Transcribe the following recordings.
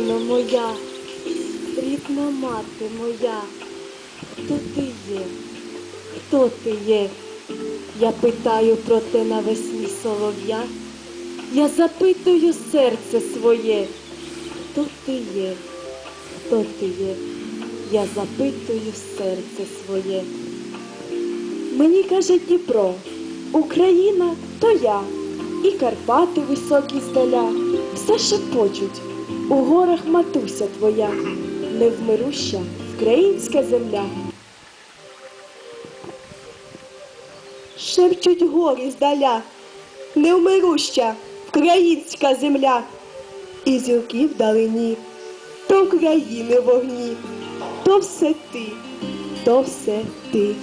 Україно моя, рідна мати моя, хто ти є? Хто ти є? Я питаю про те навесні солов'я, я запитую серце своє, хто ти є? Хто ти є? Я запитую серце своє. Мені каже Дніпро, Україна то я, і Карпати високі здаля, все шепочуть, у горах матуся твоя, невмируща українська земля. Шепчуть гори здаля, невмируща українська земля, і зірки вдалині, то України вогні, то все ти, то все ти.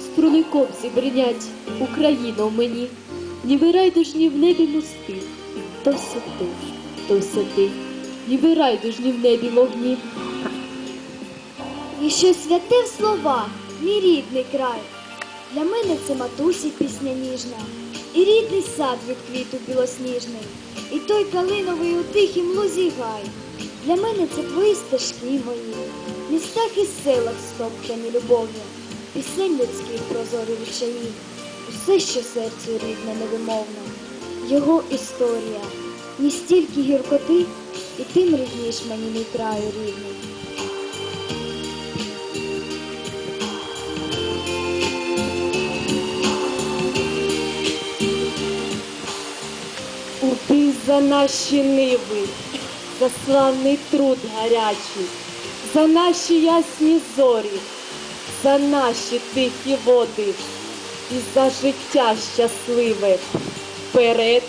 Струни кобзі бринять, Україно в мені, ніби райдужні в небі мости, то все ти, то все ти, ніби райдужні в небі вогні. І що святе в слова, мій рідний край. Для мене це матусі пісня ніжна, і рідний сад від квіту білосніжний, і той калиновий у тихім лузі гай. Для мене це твої стежки мої, в містах і селах стоптані любов'ю, пісень людських прозорі ручаї, усе, що серцю рідне невимовно, його історія, ні стільки гіркоти, і тим рідніш мені мій краю рідний. Убий за наші ниви, за славний труд гарячий, за наші ясні зорі, за наші тихі води і за життя щасливе. Вперед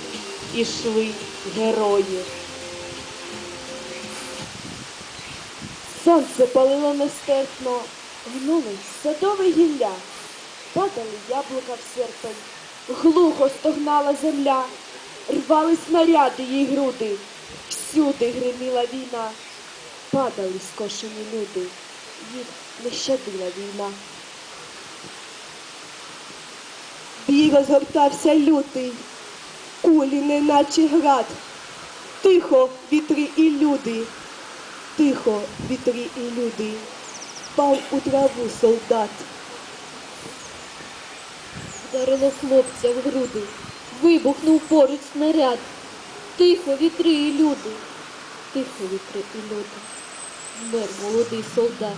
ішли герої. Сонце палило нестерпно, гнули садове гілля, падали яблука в серпень, глухо стогнала земля, рвали снаряди їй груди, всюди гриміла війна, падали скошені люди, їх не щадила війна. Бій розгортався лютий, кулі неначе град, тихо вітри і люди, тихо вітри і люди, впав у траву солдат. Вдарило хлопця в груди, вибухнув поруч снаряд. Тихо, вітри і люди, тихо, вітри і люди. Вмер молодий солдат.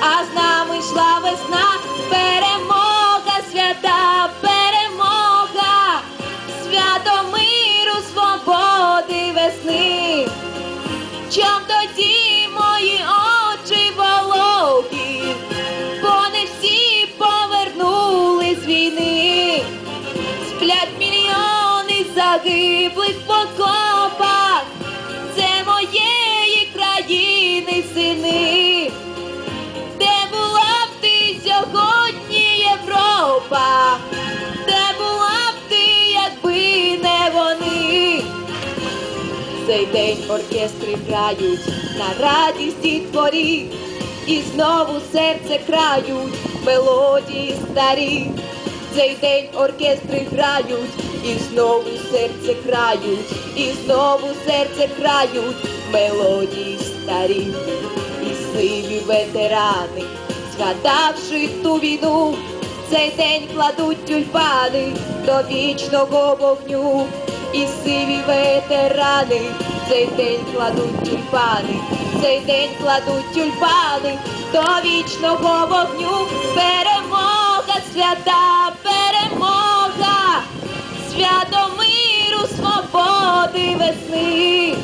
а з нами йшла весна, перемога, свята, Цей день оркестри грають на радісті творі, і знову серце крають мелодії старі. Цей день оркестри грають, і знову серце крають, і знову серце крають мелодії старі. І сиві ветерани, згадавши ту війну, цей день кладуть тюльпани до вічного вогню. І сиві ветерани, цей день кладуть тюльпани, цей день кладуть тюльпани до вічного вогню. Перемога, свята, перемога, свято миру, свободи, весни.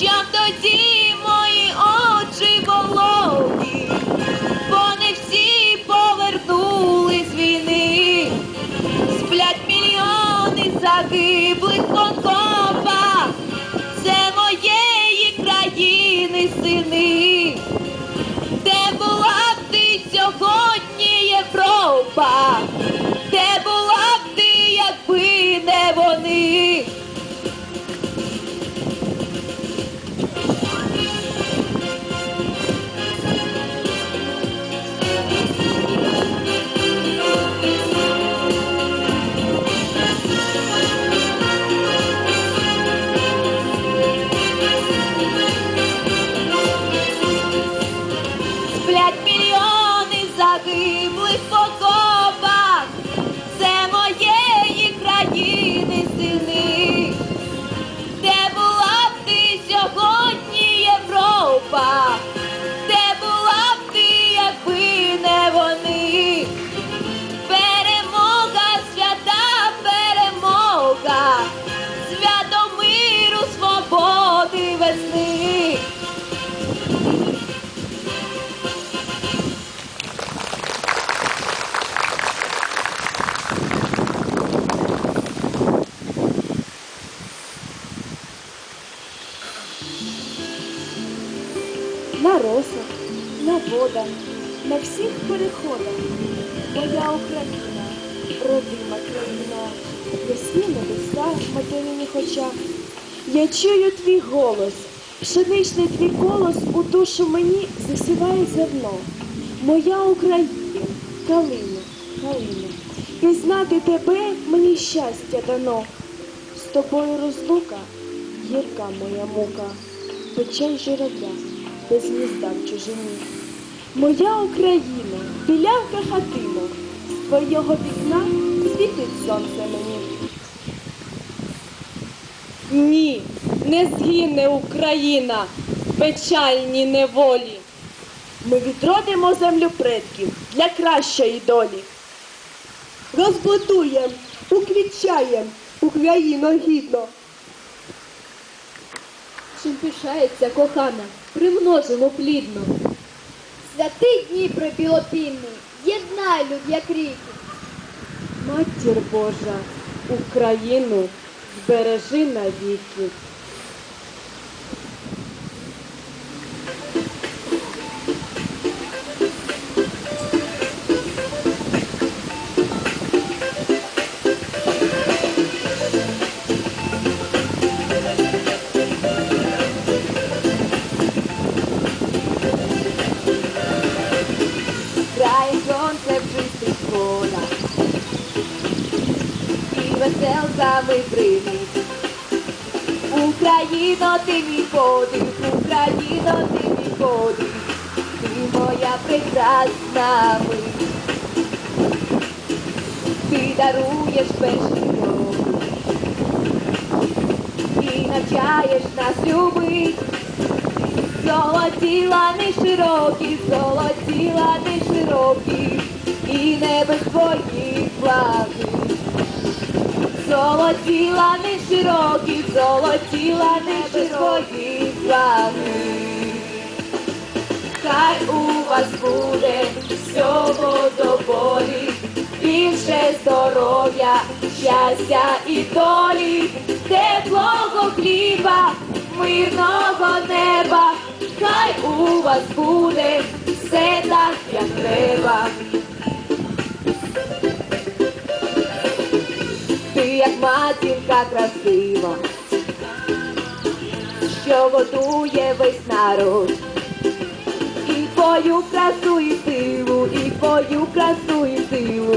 Чом тоді мої очі вологі, бо не всі повернули з війни, сплять мільйони загиблих 啊 на росах, на водах, на всіх переходах. Моя Україна, родима країна, ясні небеса в материних очах. Я чую твій голос, пшеничний твій колос у душу мені засіває зерно. Моя Україна, калина, калина, пізнати тебе мені щастя дано. З тобою розлука, гірка моя мука, печаль журавля, без гнізда в чужині. Моя Україна, білявка хатина, з твого вікна світить сонце мені. Ні, не згине Україна, в печальній неволі. Ми відродимо землю предків для кращої долі. Розбудуєм, уквітчаєм Україну гідно. Чим пишається кохана, примножимо плідно. Святий Дніпро білопінний, єднай люд, як ріки. Матір Божа, Україну збережи навіки. Веселками примість. Україно, ти мій подих, Україно, ти мій подих, ти моя прекрасна мить. Ти даруєш перший крок і навчаєш нас любить. Золоті лани широкі, золоті лани широкі, і небо твоїх благих. Золоті лани широкі, золоті лани широкі благи. Хай у вас буде всього доволі, більше здоров'я, щастя і долі, теплого хліба, мирного неба, хай у вас буде все так, як треба. Як матінка красива, що годує весь народ. І твою красу і силу, і твою красу і силу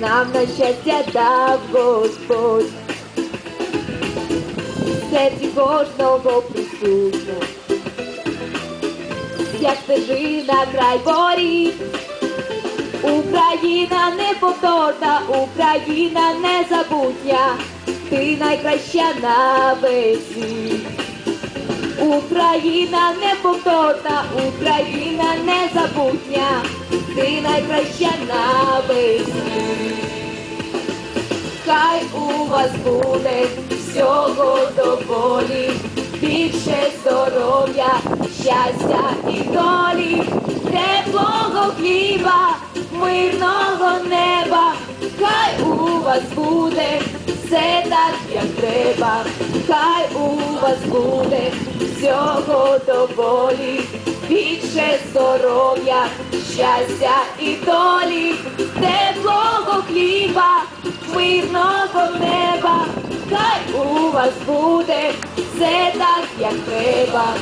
нам на щастя дав Господь. В серці кожного присутня, як стежина край воріт. Україна неповторна, Україна незабутня, ти найкраща на весь. Україна неповторна, Україна незабутня, ти найкраща на весь. Хай у вас буде всього доволі, більше здоров'я, щастя і долі, теплого хліба, мирного неба, хай у вас буде все так, як треба, хай у вас буде всього доволі, більше здоров'я, щастя і долі, теплого хліба, мирного неба, хай у вас буде все так, як треба.